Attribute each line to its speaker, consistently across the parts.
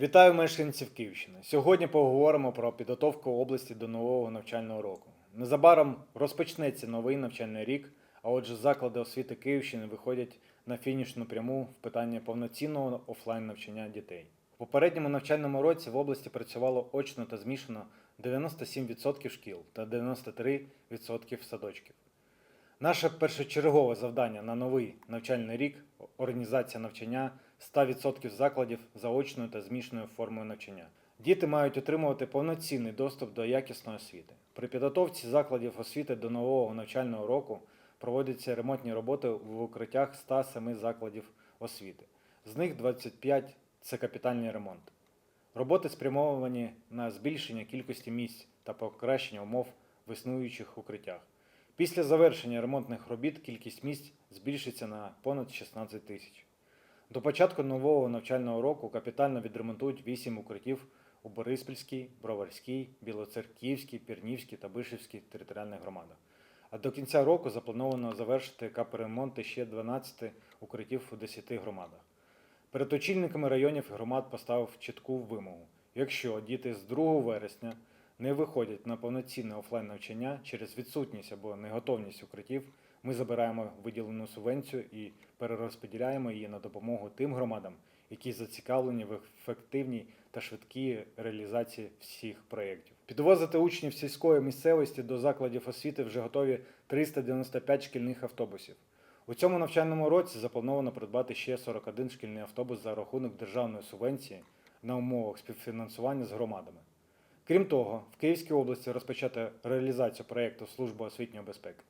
Speaker 1: Вітаю мешканців Київщини. Сьогодні поговоримо про підготовку області до нового навчального року. Незабаром розпочнеться новий навчальний рік, а отже, заклади освіти Київщини виходять на фінішну пряму в питанні повноцінного офлайн навчання дітей. У попередньому навчальному році в області працювало очно та змішано 97% шкіл та 93% садочків. Наше першочергове завдання на новий навчальний рік організація навчання 100% закладів заочною та змішаною формою навчання. Діти мають отримувати повноцінний доступ до якісної освіти. При підготовці закладів освіти до нового навчального року проводяться ремонтні роботи в укриттях 107 закладів освіти. З них 25 це капітальний ремонт. Роботи спрямовані на збільшення кількості місць та покращення умов в існуючих укриттях. Після завершення ремонтних робіт кількість місць збільшиться на понад 16 тисяч. До початку нового навчального року капітально відремонтують 8 укриттів у Бориспільській, Броварській, Білоцерківській, Пірнівській та Бишівській територіальних громадах. А до кінця року заплановано завершити капремонти ще 12 укриттів у 10 громадах. Перед очільниками районів громад поставив чітку вимогу. Якщо діти з 2 вересня не виходять на повноцінне офлайн навчання через відсутність або неготовність укриттів, ми забираємо виділену субвенцію і перерозподіляємо її на допомогу тим громадам, які зацікавлені в ефективній та швидкій реалізації всіх проєктів. Підвозити учнів сільської місцевості до закладів освіти вже готові 395 шкільних автобусів. У цьому навчальному році заплановано придбати ще 41 шкільний автобус за рахунок державної субвенції на умовах співфінансування з громадами. Крім того, в Київській області розпочато реалізацію проєкту Служба освітньої безпеки.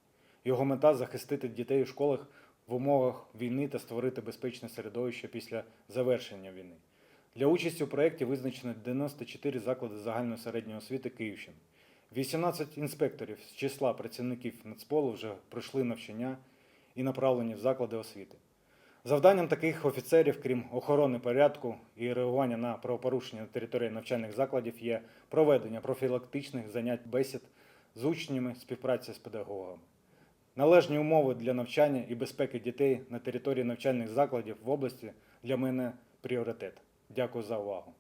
Speaker 1: Його мета захистити дітей у школах в умовах війни та створити безпечне середовище після завершення війни. Для участі у проєкті визначено 94 заклади загальної середньої освіти Київщини. 18 інспекторів з числа працівників Нацполу вже пройшли навчання і направлені в заклади освіти. Завданням таких офіцерів, крім охорони порядку і реагування на правопорушення на території навчальних закладів, є проведення профілактичних занять бесід з учнями, співпраця з педагогами. Належні умови для навчання і безпеки дітей на території навчальних закладів в області для мене пріоритет. Дякую за увагу.